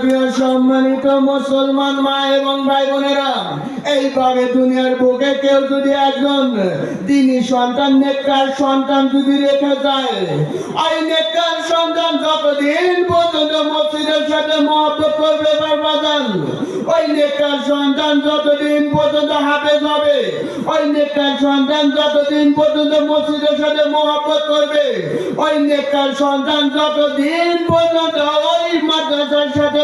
প্রিয় সম্মানিত মুসলমান মা এবং ভাই বোনেরা এইভাবে দুনিয়ার বুকে কেউ যদি একজন তিনি সন্তান, নেককার সন্তান যদি রেখে যায়, ওই নেককার সন্তান যতদিন পর্যন্ত মসজিদের সাথে মহব্বত করবে বাবাজান ওই নেককার সন্তান যতদিন পর্যন্ত হাফেজ হবে, ওই নেককার সন্তান যতদিন পর্যন্ত মসজিদের সাথে মহব্বত করবে, ওই নেককার সন্তান যতদিন পর্যন্ত ওই মাদ্রাসার সাথে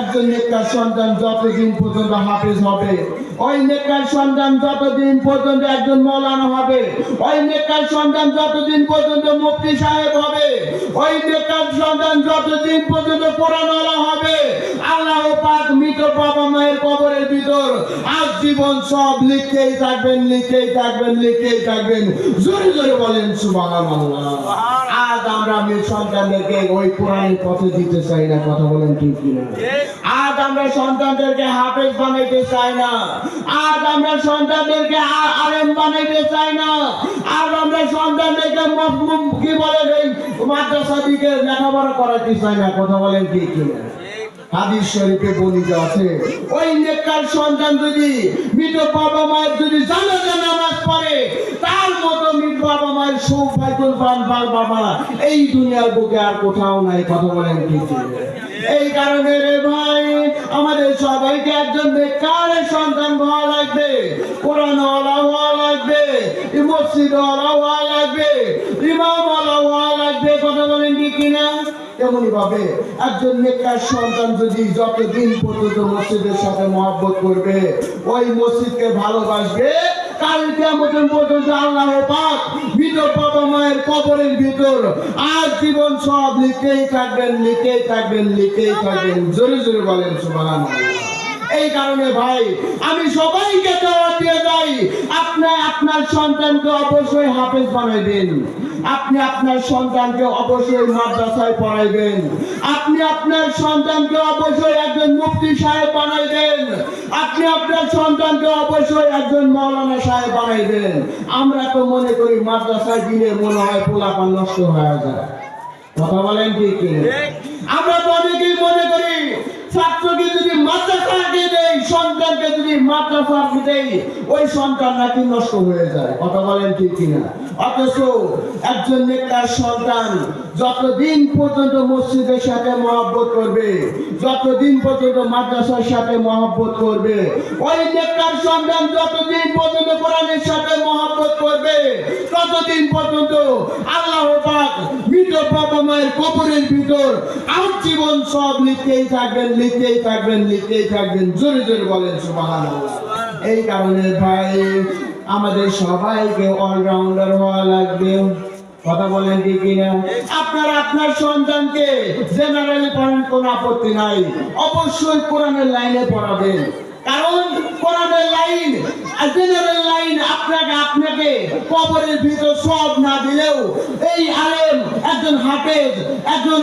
একজন নেককার সন্তান যতদিন পর্যন্ত হাফেজ হবে, ওই নেককার সন্তান যতদিন পর্যন্ত একজন মৌলানা হবে, ওই নেককার সন্তান যতদিন পর্যন্ত মুফতি সাহেব হবে, ওই নেককার সন্তান যতদিন পর্যন্ত কোরআনওয়ালা হবে, আল্লাহ পাক মৃত বাবা মায়ের কবরের ভিতর আজ জীবন সব লিখতেই থাকবেন লিখতেই থাকবেন লিখতেই থাকবেন। জোরে জোরে বলেন, সুবহানাল্লাহ। আমরা সন্তানদেরকে ওই পথে দিতে চাই না, কথা বলেন ঠিক কিনা? আজ আমরা সন্তানদেরকে হাফেজ বানাইতে চাই না। আজ আমরা সন্তানদেরকে আলেম বানাইতে চাই না। আর আমরা সন্তানদেরকে কি বলে মাদ্রাসা দিকে লেখাপড়া করাতে চাই না, কথা বলেন ঠিক কিনা? বলিতে আছে, ওই সন্তান যদি মৃত বাবা মায়ের যদি তার মতো বাবা মায়ের এই দুনিয়ার বুকে আর কোথাও নাই কথা বলেন? এই কারণে রে ভাই, আমাদের সবাইকে একজন বেকার সন্তান হওয়া লাগবে কোরআন হওয়া লাগবে মসজিদ হওয়া লাগবে ইমাম হওয়া লাগবে, কথা বলেন কি কিনা? তেমনি ভাবে একজন নেককার সন্তান যদি যতদিন পর্যন্ত মসজিদের সাথে মহব্বত করবে, ওই মসজিদকে ভালোবাসবে কাল কেমন পর্যন্ত আল্লাহ পাক মৃত বাবা মায়ের কবরের ভিতর আর জীবন সব লিখেই থাকবেন লিখেই থাকবেন লিখেই থাকবেন। জোরে জোরে বলেন, সুবহানাল্লাহ। এই কারণে ভাই, আমি সবাইকে দাওয়াত দিয়ে যাই। আপনি আপনার সন্তানকে অবশ্যই হাফেজ বানাইবেন আপনি আপনার সন্তানকে অবশ্যই মাদ্রাসায় পড়াইবেন আপনি আপনার সন্তানকে অবশ্যই একজন মুফতি সাহেব বানাইবেন আপনি আপনার সন্তানকে অবশ্যই একজন মৌলানা সাহেব বানাইবেন আমরা তো মনে করি মাদ্রাসায় দিলে মনে হয় পোলাপান নষ্ট হয়ে যায়। কথা বলেন ঠিক? আমরা যদি মাদ্রাসাকে ওই সন্তান নাকি নষ্ট হয়ে যায়। কথা বলেন ঠিক কিনা? অথচ একজন নেতার সন্তান যতদিন পর্যন্ত মসজিদের সাথে মহব্বত করবে, যতদিন পর্যন্ত মাদ্রাসার সাথে মহব্বত করবে, ওই নেতার সন্তান যতদিন পর্যন্ত কোরআনের সাথে ততদিন পর্যন্ত আল্লাহ পাক মৃত বাবা মায়ের কবরের ভিতর আর জীবন সব লিখতেই থাকবেন লিখতেই থাকবেন লিখতেই থাকবেন। জোরে জোরে বলেন, সুবহানাল্লাহ। এই কারণে ভাই, আমাদের সবাইকে অলরাউন্ডার হওয়া লাগবে। কথা বলেন কি কিনা? আপনার আপনার সন্তানকে জেনারেলি পড়ান কোনো আপত্তি নাই। অবশ্যই কোরআনের লাইনে পড়াবেন। কারণ কোরআনের লাইন জেনারেল লাইন আপনাকে আপনাকে কবরের ভিতর সব না দিলেও এই আলেম একজন হাফেজ, একজন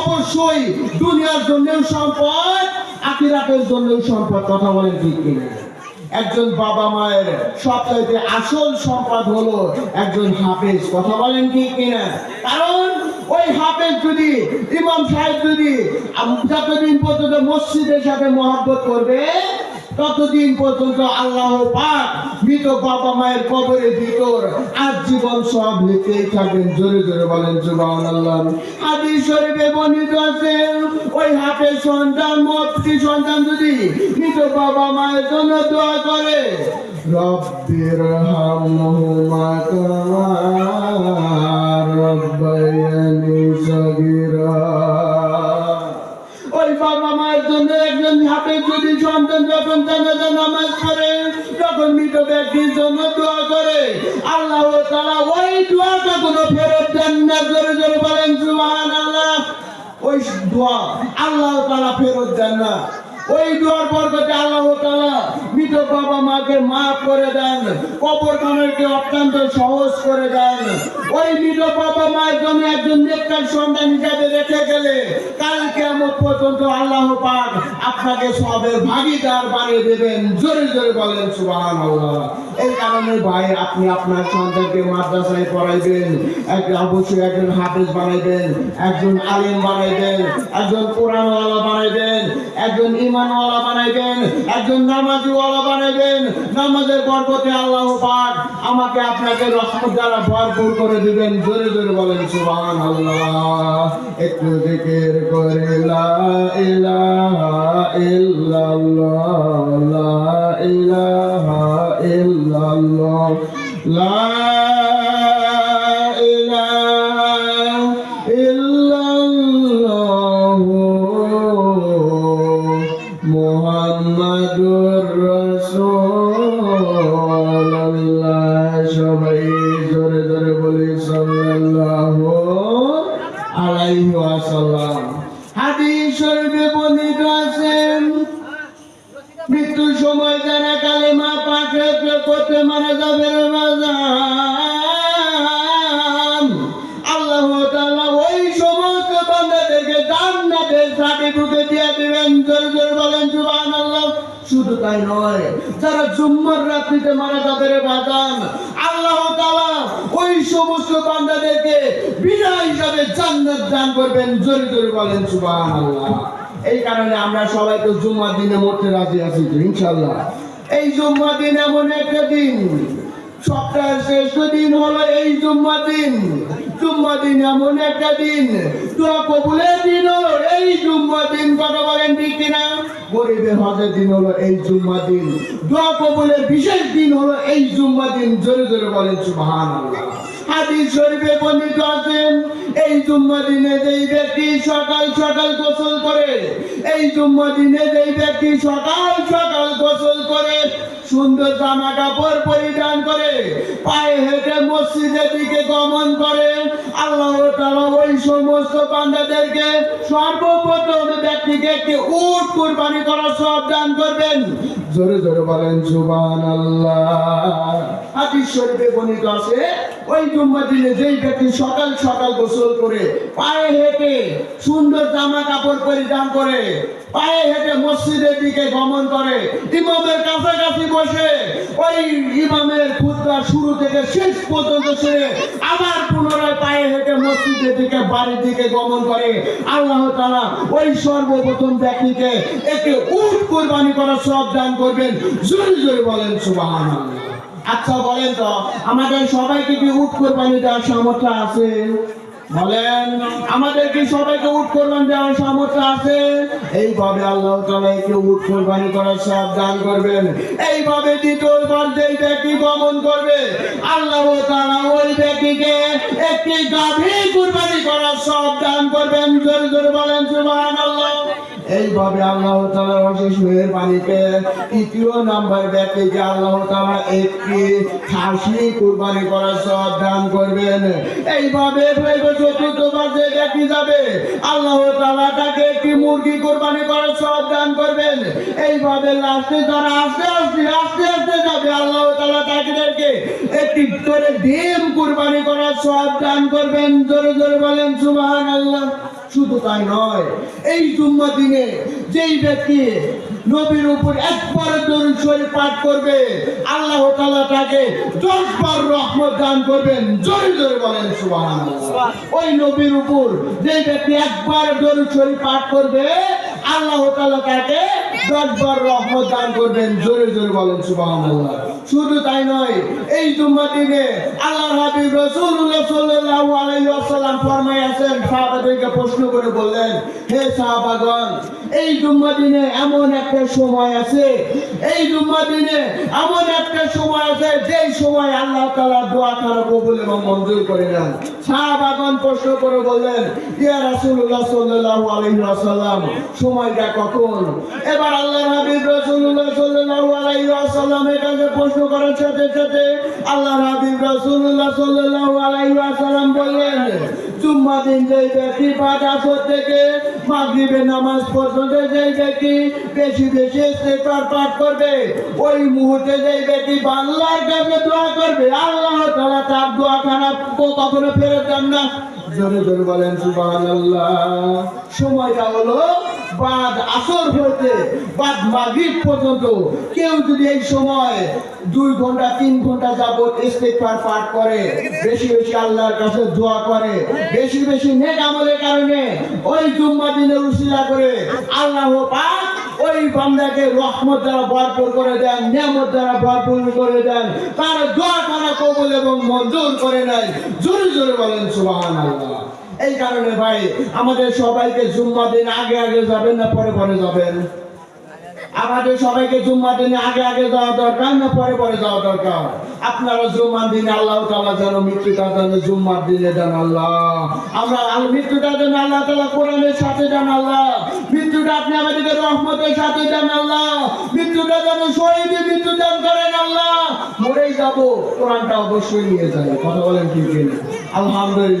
অবশ্যই দুনিয়ার জন্যও সম্পদ জন্যও সম্পদ, কথা বলেন ঠিক একজন বাবা মায়ের সবচাইতে আসল সম্পদ হলো একজন হাফেজ, কথা বলেন কি কিনা? কারণ ওই হাফেজ যদি, ইমাম সাহেব যদি যতদিন পর্যন্ত মসজিদের সাথে মহব্বত করবে ততদিন পর্যন্ত আল্লাহ পাক মৃত বাবা মায়ের কবরের ভিতর আজীবন সব লিখতেই থাকবেন জোরে জোরে বলেন, সুবহানাল্লাহ। হাদিস শরীফে বর্ণিত আছে, ওই হাফেজ সন্তান মফতি সন্তান যদি মৃত বাবা মায়ের জন্য দোয়া করে, রব্বির হামহুমা কামা রব্বায়ানি যদি সন্তান যখন জানাজা নামাজ করে তখন মৃত ব্যক্তির জন্য দোয়া করে। আল্লাহ তারা ওই দোয়াটা কোনো ফেরত দেন না, জোরে জোরে বলেন, সুবহানাল্লাহ। ওই দোয়া আল্লাহ তারা ফেরত দেন না। ওই দুয়ার বরকতে আল্লাহ তালা মৃত বাবা মাকে মাফ করে দেন কবর খানাকে অত্যন্ত সহজ করে দেন। ওই মৃত বাবা মায়ের জন্য একজন নেতার সন্তান হিসাবে রেখে গেলে কাল কেমন পর্যন্ত আল্লাহ পাক আপনাকে সবের ভাগিদার বানিয়ে দেবেন। জোরে জোরে বলেন সুবাহান এই কারণে ভাই, আপনি আপনার সন্তানকে মাদ্রাসায় পড়াইবেন এক অবশ্যই একজন হাফেজ বানাইবেন, একজন আলিম বানাইবেন, একজন কোরআনওয়ালা বানাইবেন, একজন ইমানওয়ালা বানাইবেন, একজন নামাজিওয়ালা বানাইবেন। নামাজের বরকতে আল্লাহ পাক আমাকে আপনাকে রহমত দ্বারা ভরপুর করে দিবেন। জোরে জোরে বলেন সুবহান আল্লাহ একটু জিকির করে, লা ইলাহা ইল্লাল্লাহ। মুহাম্মাদুর তাই নয়। যারা জুম্মার রাত্রিতে মারা যাবে রে বাজান, আল্লাহ তাআলা ওই সমস্ত বান্দাদেরকে বিজয় হিসাবে জান্নাত দান করবেন। জোরে জোরে বলেন, সুবহানাল্লাহ। এই কারণে আমরা সবাই তো জুম্মার দিনে মরতে রাজি আছি তো ইনশাল্লাহ এই জুম্মার দিন এমন একটা দিন, সপ্তাহের শ্রেষ্ঠ দিন হলো এই জুম্মা দিন। জুম্মা দিন এমন একটা দিন। কবুলের দিন হলো এই জুম্মা দিন বলেন ঠিক কিনা? গরিবের হজের দিন হলো এই জুম্মা দিন দোয়া কবুলের বিশেষ দিন হলো এই জুম্মা দিন জোরে জোরে বলেন সুবহানাল্লাহ। হাদিস শরীফে বর্ণিত আছেন এই জুম্মা দিনে যেই ব্যক্তি সকাল সকাল গোসল করে, এই জুম্মা দিনে যেই ব্যক্তি সকাল সকাল গোসল করে, সুন্দর জামা কাপড় পরিধান করে, পায়ে হেঁটে মসজিদের দিকে গমন করে সমস্ত বান্দাদেরকে সর্বপ্রথম ব্যক্তিকে একটি উট কোরবানি করার সব দান করবেন। জোরে জোরে বলেন, সুবহানাল্লাহ। হাদিস শরীফে আছে, ওই জুম্মা দিনে যেই ব্যক্তি সকাল সকাল গোসল করে পায়ে হেঁটে সুন্দর জামা কাপড় পরিধান করে, পায়ে হেঁটে মসজিদের দিকে গমন করে, ইমামের কাছাকাছি বসে, ওই ইমামের খুতবা শুরু থেকে শেষ পর্যন্ত শুনে আবার পুনরায় পায়ে হেঁটে মসজিদের দিকে, বাড়ির দিকে গমন করে। আল্লাহ তাআলা ওই সর্বপ্রথম ব্যক্তিকে একটি উট কোরবানি করার সব দান করবেন। জোরে জোরে বলেন, সুবহানাল্লাহ। আচ্ছা বলেন তো, আমাদের সবাইকে কি উট কোরবানি দেওয়ার সামর্থ্য আছে? বলেন, আমাদের কি সবাইকে উট কোরবানি দেওয়ার সামর্থ্য আছে? এইভাবে আল্লাহ তাআলাকে উট কোরবানি করার সব দান করবেন। এইভাবে দ্বিতীয়বার যেই ব্যক্তি গমন করবে, আল্লাহ তাআলা ওই ব্যক্তিকে একটি গাভী কোরবানি করার সব দান করবেন। জোরে জোরে বলেন, সুবহানাল্লাহ। এইভাবে আল্লাহ তাআলার অশেষ মেহেরবানিতে তৃতীয় নাম্বার ব্যক্তিকে আল্লাহ তাআলা একটি খাসি কুরবানি করার সব দান করবেন, এইভাবে চতুর্থবার যে ব্যক্তি যাবে, আল্লাহ তাআলা তাকে একটি মুরগি কুরবানি করার সব দান করবেন। এইভাবে লাস্টে যারা আস্তে আস্তে আস্তে আস্তে যাবে, আল্লাহ তাআলা তাদেরকে একটি করে ডিম কুরবানি করার সব দান করবেন। জোরে জোরে বলেন, সুবহানাল্লাহ। শুধু তাই নয় এই জুম্মা দিনে যেই ব্যক্তি নবীর উপর একবার দরুদ শরীফ পাঠ করবে আল্লাহ তাআলা তাকে দশবার রহমত দান করবেন। জোরে জোরে বলেন সুবহানাল্লাহ। ওই নবীর উপর যেই ব্যক্তি একবার দরুদ শরীফ পাঠ করবে আল্লাহ তাআলা তাকে দশ বার রহমত দান করবেন, জোরে জোরে বলেন, সুবহানাল্লাহ। শুধু তাই নয়, এই জুম্মা দিনে আল্লাহর হাবিব রাসূলুল্লাহ সাল্লাল্লাহু আলাইহি ওয়াসাল্লাম ফরমাইয়াছেন সাহাবাদেরকে প্রশ্ন করে বললেন, হে সাহাবাগণ, এই জুম্মা দিনে এমন একটা সময় আছে, এই জুম্মা দিনে এমন একটা সময় আছে, যেই সময় আল্লাহ তাআলা দোয়া তারা কবুল এবং মঞ্জুর করে নেন। সাহাবাগণ প্রশ্ন করে বললেন, ইয়া রাসূলুল্লাহ সাল্লাল্লাহু আলাইহি ওয়াসাল্লাম, সময়টা কখন? এবার আল্লাহর হাবিব রাসূলুল্লাহ সাল্লাল্লাহু আলাইহি ওয়াসাল্লামের কাছে প্রশ্ন করার সাথে সাথে আল্লাহর হাবিব রাসূলুল্লাহ সাল্লাল্লাহু আলাইহি ওয়াসাল্লাম বললেন, জুম্মা দিন যেই ব্যক্তি পাঁচ আসর থেকে মাগরিবের নামাজ পর্যন্ত যেই ব্যক্তি বেশি বেশি ইস্তেগফার পাঠ করবে, ওই মুহূর্তে যেই ব্যক্তি আল্লাহর কাছে দোয়া করবে, আল্লাহ তাআলা তার দোয়াখানা কখনো ফেরত দেন না। জোরে জোরে বলেন সময়টা হলো, বাদ আসর হইতে বাদ মাগরিব পর্যন্ত। কেউ যদি এই সময় দুই ঘণ্টা, তিন ঘণ্টা যাবত ইস্তেগফার পাঠ করে, বেশি বেশি আল্লাহর কাছে দোয়া করে, বেশি বেশি নেক আমলের কারণে ওই জুম্মা দিনের উসিলা করে আল্লাহ পাক ওই বান্দাকে রহমত দ্বারা ভরপুর করে দেন, নিয়ামত দ্বারা ভরপুর করে দেন। তার দোয়া কবুল এবং মঞ্জুর করে নেয়? জোরে জোরে বলেন, সুবহানাল্লাহ। এই কারণে ভাই, আমাদের সবাইকে জুম্মা দিন আগে আগে যাবেন না পরে পরে যাবেন? আমাদের সবাইকে জুম্মা দিনে আগে আগে যাওয়া দরকার না পরে পরে যাওয়া দরকার? আপনারা জুম্মা দিনে আল্লাহ তালা যেন মৃত্যুটা যেন জুম্মার দিনে দেন আল্লাহ। আমরা মৃত্যুটা যেন আল্লাহ তালা কোরআনের সাথে দেন আল্লাহ। মৃত্যুটা আপনি আমাদেরকে রহমতের সাথে দেন আল্লাহ। মৃত্যুটা যেন শহীদে মৃত্যু দান করেন আল্লাহ। মরেই যাব, কোরআনটা অবশ্যই নিয়ে যাবে। কথা বলেন কি? আলহামদুলিল্লাহ।